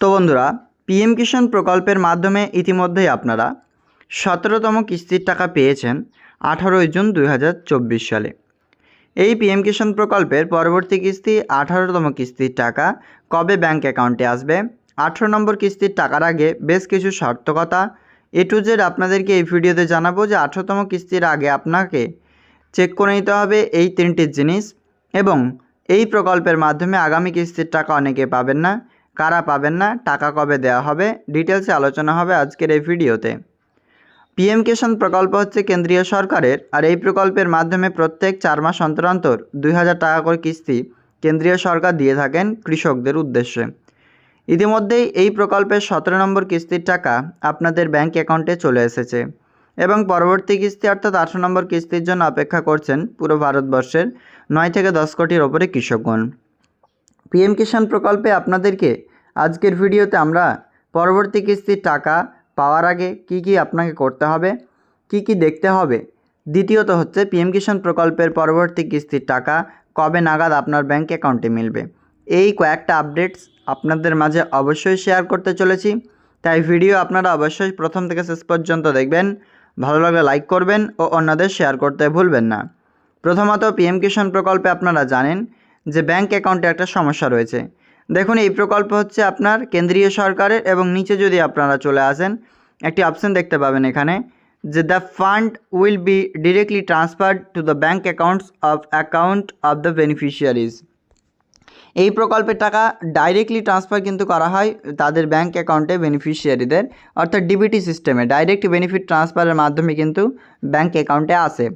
তো বন্ধুরা, পিএম কিষাণ প্রকল্পের মাধ্যমে ইতিমধ্যেই আপনারা সতেরোতম কিস্তির টাকা পেয়েছেন আঠারোই জুন দু হাজার চব্বিশ সালে। এই পিএম কিষাণ প্রকল্পের পরবর্তী কিস্তি আঠারোতম কিস্তির টাকা কবে ব্যাংক অ্যাকাউন্টে আসবে? আঠেরো নম্বর কিস্তির টাকার আগে বেশ কিছু সার্থকতা এ টু জেড আপনাদেরকে এই ভিডিওতে জানাব যে আঠেরোতম কিস্তির আগে আপনাকে চেক করে নিতে হবে এই তিনটি জিনিস এবং এই প্রকল্পের মাধ্যমে আগামী কিস্তির টাকা অনেকে পাবেন না। কারা পাবেন না, টাকা কবে দেওয়া হবে ডিটেলসে আলোচনা হবে আজকের এই ভিডিওতে। পিএম কিষাণ প্রকল্প হচ্ছে কেন্দ্রীয় সরকারের, আর এই প্রকল্পের মাধ্যমে প্রত্যেক চার মাস অন্তর অন্তর দুই হাজার টাকা করে কিস্তি কেন্দ্রীয় সরকার দিয়ে থাকেন কৃষকদের উদ্দেশ্যে। ইতিমধ্যেই এই প্রকল্পের সতেরো নম্বর কিস্তির টাকা আপনাদের ব্যাংক অ্যাকাউন্টে চলে এসেছে এবং পরবর্তী কিস্তি অর্থাৎ আঠারো নম্বর কিস্তির জন্য অপেক্ষা করছেন পুরো ভারতবর্ষের নয় থেকে দশ কোটির ওপরে কৃষকগণ। পিএম কিষাণ প্রকল্পে আপনাদেরকে আজকের ভিডিওতে আমরা পরবর্তী কিস্তির টাকা পাওয়ার আগে কি কি আপনাকে করতে হবে, কি কি দেখতে হবে। দ্বিতীয়ত হচ্ছে পিএম কিষাণ প্রকল্পের পরবর্তী কিস্তির টাকা কবে নাগাদ আপনার ব্যাংক অ্যাকাউন্টে মিলবে। এই কয়েকটা আপডেটস আপনাদের মাঝে অবশ্যই শেয়ার করতে চলেছি। তাই ভিডিও আপনারা অবশ্যই প্রথম থেকে শেষ পর্যন্ত দেখবেন। ভালো লাগলে লাইক করবেন ও অন্যদের শেয়ার করতে ভুলবেন না। প্রথমত পিএম কিষাণ প্রকল্পে আপনারা জানেন যে ব্যাংক অ্যাকাউন্টে একটা সমস্যা রয়েছে। দেখুন, এই প্রকল্প হচ্ছে আপনার কেন্দ্রীয় সরকারের এবং নিচে যদি আপনারা চলে আসেন, একটি অপশন দেখতে পাবেন এখানে যে the fund will be directly transferred to the bank accounts of account of the beneficiaries এই প্রকল্পের টাকা ডাইরেক্টলি ট্রান্সফার কিন্তু করা হয় তাদের ব্যাংক অ্যাকাউন্টে বেনিফিশিয়ারিদের অর্থাৎ ডিবিটি সিস্টেমে ডাইরেক্ট বেনিফিট ট্রান্সফারের মাধ্যমে কিন্তু ব্যাংক অ্যাকাউন্টে আসে।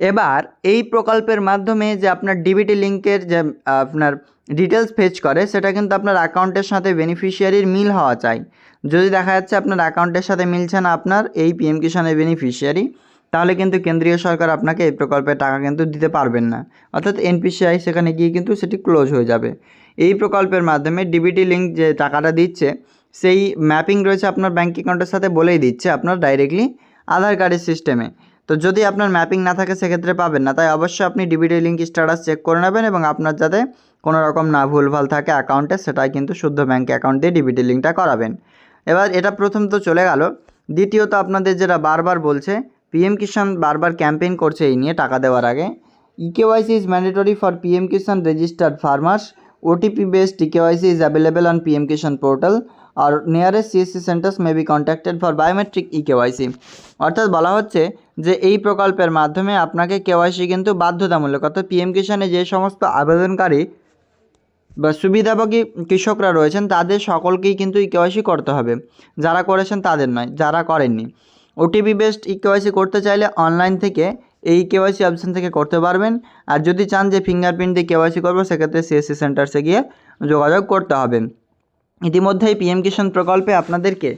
এবার এই প্রকল্পের মাধ্যমে যে আপনার ডিবিটি লিঙ্কের যে আপনার ডিটেলস ফেচ করে, সেটা কিন্তু আপনার অ্যাকাউন্টের সাথে বেনিফিশিয়ারির মিল হওয়া চাই। যদি দেখা যাচ্ছে আপনার অ্যাকাউন্টের সাথে মিলছে না আপনার, এই পিএম কিষানের বেনিফিশিয়ারি তাহলে কিন্তু কেন্দ্রীয় সরকার আপনাকে এই প্রকল্পের টাকা কিন্তু দিতে পারবেন না। অর্থাৎ এনপিসিআই সেখানে গিয়ে কিন্তু সেটি ক্লোজ হয়ে যাবে। এই প্রকল্পের মাধ্যমে ডিবিটি লিঙ্ক যে টাকাটা দিচ্ছে, সেই ম্যাপিং রয়েছে আপনার ব্যাঙ্ক অ্যাকাউন্টের সাথে বলেই দিচ্ছে আপনার ডাইরেক্টলি আধার কার্ডের সিস্টেমে তো যদি আপনার ম্যাপিং না থাকে, সেক্ষেত্রে পাবেন না। তাই অবশ্যই আপনি ডিবিটি লিঙ্ক স্ট্যাটাস চেক করে নেবেন এবং আপনার যাতে কোনো রকম না ভুলভাল থাকে অ্যাকাউন্টে সেটাই কিন্তু শুদ্ধ ব্যাঙ্ক অ্যাকাউন্ট দিয়ে ডিবিটি লিঙ্কটা করাবেন। এবার এটা প্রথম তো চলে গেল। দ্বিতীয়ত আপনাদের যেটা বারবার বলছে পিএম কিষাণ বারবার ক্যাম্পেইন করছে এই নিয়ে টাকা দেওয়ার আগে। EKYC is mandatory for PM Kisan registered farmers OTP based eKYC is available on PM Kisan portal or nearest CSC centres may be contacted for biometric e KYC অর্থাৎ বলা হচ্ছে যে এই প্রকল্পের মাধ্যমে আপনাকে কেওয়াইসি কিন্তু বাধ্যতামূলক, অর্থাৎ পিএম কিষাণে যে সমস্ত আবেদনকারী বা সুবিধাভোগী কৃষকরা রয়েছেন, তাদের সকলকেই কিন্তু ই কেওয়াইসি করতে হবে। যারা করেছেন তাদের নয়, যারা করেননি। ওটিপি বেসড ই কেওয়াইসি করতে চাইলে অনলাইন থেকে এই কেওয়াইসি অপশান থেকে করতে পারবেন। আর যদি চান যে ফিঙ্গারপ্রিন্ট দিয়ে কেওয়াইসি করব, সেক্ষেত্রে সিএসসি সেন্টার্সে গিয়ে যোগাযোগ করতে হবে। ইতিমধ্যেই পিএম কিষাণ প্রকল্পে আপনাদেরকে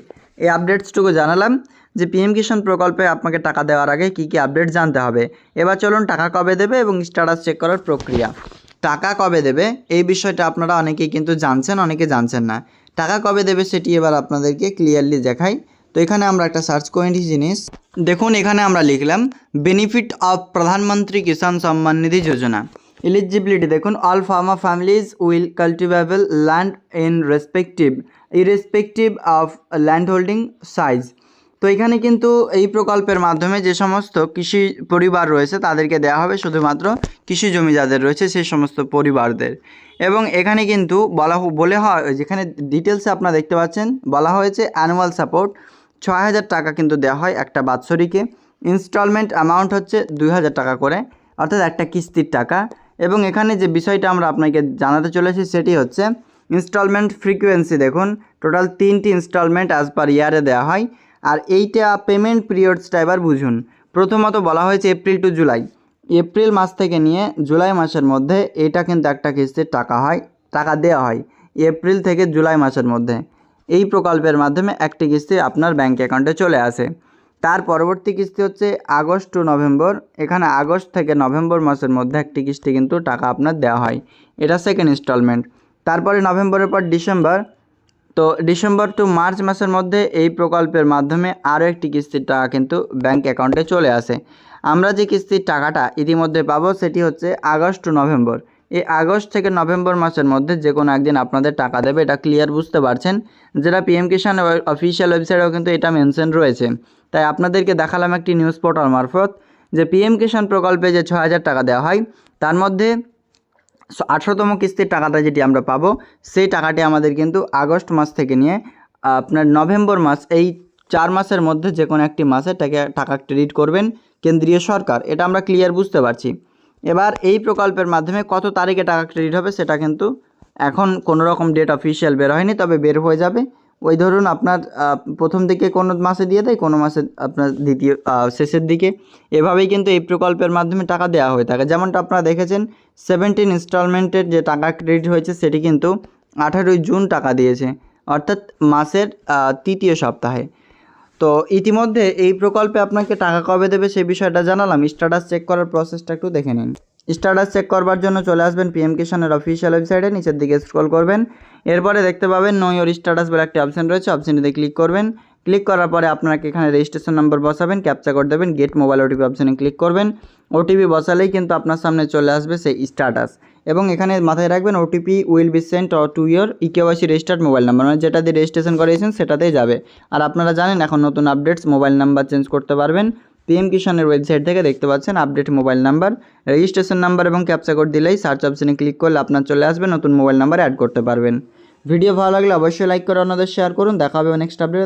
এই আপডেটসটুকু জানালাম যে পিএম কিষাণ প্রকল্পে আপনাকে টাকা দেওয়ার আগে কী কী আপডেট জানতে হবে। এবার চলুন টাকা কবে দেবে এবং স্ট্যাটাস চেক করার প্রক্রিয়া। টাকা কবে দেবে এই বিষয়টা আপনারা অনেকেই কিন্তু জানছেন, অনেকে জানছেন না। টাকা কবে দেবে সেটি এবার আপনাদেরকে ক্লিয়ারলি দেখাই। তো এখানে আমরা একটা সার্চ করে জিনিস। দেখুন এখানে আমরা লিখলাম benefit of Pradhan Mantri Kisan Samman Nidhi Yojana. Eligibility দেখুন all farmer families will cultivable land in respective irrespective of land holding size তো এখানে কিন্তু এই প্রকল্পের মাধ্যমে যে সমস্ত কৃষি পরিবার রয়েছে, তাদেরকে দেওয়া হবে শুধুমাত্র কৃষি জমি যাদের রয়েছে, সেই সমস্ত পরিবারদের। এবং এখানে কিন্তু বলা বলে হয় যেখানে ডিটেলসে আপনারা দেখতে পাচ্ছেন, বলা হয়েছে অ্যানুয়াল সাপোর্ট ছয় হাজার টাকা কিন্তু দেওয়া হয় একটা বাৎসরিকে। ইনস্টলমেন্ট অ্যামাউন্ট হচ্ছে দুই হাজার টাকা করে, অর্থাৎ একটা কিস্তির টাকা। এবং এখানে যে বিষয়টা আমরা আপনাকে জানাতে চলেছি সেটি হচ্ছে ইনস্টলমেন্ট ফ্রিকোয়েন্সি দেখুন টোটাল তিনটি ইনস্টলমেন্ট অ্যাজ পার ইয়ারে দেওয়া হয়। আর এইটা পেমেন্ট পিরিয়ডসটা এবার বুঝুন। প্রথমত বলা হয়েছে এপ্রিল টু জুলাই এপ্রিল মাস থেকে নিয়ে জুলাই মাসের মধ্যে এটা কিন্তু একটা কিস্তির টাকা হয়, টাকা দেওয়া হয় এপ্রিল থেকে জুলাই মাসের মধ্যে। এই প্রকল্পের মাধ্যমে একটি কিস্তি আপনার ব্যাঙ্ক অ্যাকাউন্টে চলে আসে। তার পরবর্তী কিস্তি হচ্ছে আগস্ট টু নভেম্বর। এখানে আগস্ট থেকে নভেম্বর মাসের মধ্যে একটি কিস্তি কিন্তু টাকা আপনার দেওয়া হয়। এটা সেকেন্ড ইনস্টলমেন্ট তারপরে নভেম্বরের পর ডিসেম্বর। তো ডিসেম্বর টু মার্চ মাসের মধ্যে এই প্রকল্পের মাধ্যমে আরও একটি কিস্তির টাকা কিন্তু ব্যাংক অ্যাকাউন্টে চলে আসে। আমরা যে কিস্তির টাকাটা ইতিমধ্যে পাবো সেটি হচ্ছে আগস্ট টু নভেম্বর। এই আগস্ট থেকে নভেম্বর মাসের মধ্যে যে কোনো একদিন আপনাদের টাকা দেবে, এটা ক্লিয়ার বুঝতে পারছেন। যেটা পিএম কিষাণ অফিসিয়াল ওয়েবসাইটেও কিন্তু এটা মেনশন রয়েছে। তাই আপনাদেরকে দেখালাম একটি নিউজ পোর্টাল মারফত, যে পিএম কিষাণ প্রকল্পে যে ছ হাজার টাকা দেওয়া হয়, তার মধ্যে আঠেরোতম কিস্তির টাকাটা যেটি আমরা পাবো, সেই টাকাটি আমাদের কিন্তু আগস্ট মাস থেকে নিয়ে, আপনার নভেম্বর মাস, এই চার মাসের মধ্যে যে কোনো একটি মাসে টাকা টাকা ক্রেডিট করবেন কেন্দ্রীয় সরকার। এটা আমরা ক্লিয়ার বুঝতে পারছি। এবার এই প্রকল্পের মাধ্যমে কত তারিখে টাকা ক্রেডিট হবে সেটা কিন্তু এখন কোনো রকম ডেট অফিসিয়াল বের হয়নি, তবে বের হয়ে যাবে। ওই ধরুন আপনার প্রথম দিকে কোনো মাসে দিয়ে দেয়, কোনো মাসে আপনার দ্বিতীয় শেষের দিকে। এভাবেই কিন্তু এই প্রকল্পের মাধ্যমে টাকা দেওয়া হয়ে থাকে। যেমনটা আপনারা দেখেছেন সেভেন্টিন ইনস্টলমেন্টের যে টাকা ক্রেডিট হয়েছে, সেটি কিন্তু আঠারোই জুন টাকা দিয়েছে। অর্থাৎ মাসের তৃতীয় সপ্তাহে। তো ইতিমধ্যে এই প্রকল্পে আপনাকে টাকা কবে দেবে সেই বিষয়টা জানালাম। স্ট্যাটাস চেক করার প্রসেসটা একটু দেখে নিন। স্ট্যাটাস চেক করবার জন্য চলে আসবেন পিএম কিষানের অফিসিয়াল ওয়েবসাইটে নিচের দিকে স্ক্রল করবেন। এরপরে দেখতে পাবেন নো ইয়োর স্ট্যাটাস বলে একটি অপশান রয়েছে। অপশানটিতে ক্লিক করবেন। ক্লিক করার পরে আপনাকে এখানে রেজিস্ট্রেশন নাম্বার বসাবেন ক্যাপচা করে দেবেন গেট মোবাইল ওটিপি অপশনে ক্লিক করবেন। ওটিপি বসালেই কিন্তু আপনার সামনে চলে আসবে সেই স্ট্যাটাস এবং এখানে মাথায় রাখবেন OTP will be sent to your eKYC registered mobile number মানে যেটা দিয়ে রেজিস্ট্রেশন করিয়েছেন সেটাতেই যাবে। আর আপনারা জানেন, এখন নতুন আপডেটস মোবাইল নাম্বার চেঞ্জ করতে পারবেন। পিএম কিষানের ওয়েবসাইট থেকে দেখতে পাচ্ছেন update mobile number registration number এবং ক্যাপচা কোড দিলেই সার্চ অপশনে ক্লিক করলে আপনার চলে আসবে, নতুন মোবাইল নাম্বার অ্যাড করতে পারবেন। ভিডিও ভালো লাগলে অবশ্যই লাইক করে অন্যদের শেয়ার করুন, দেখা হবে নেক্সট আপডেট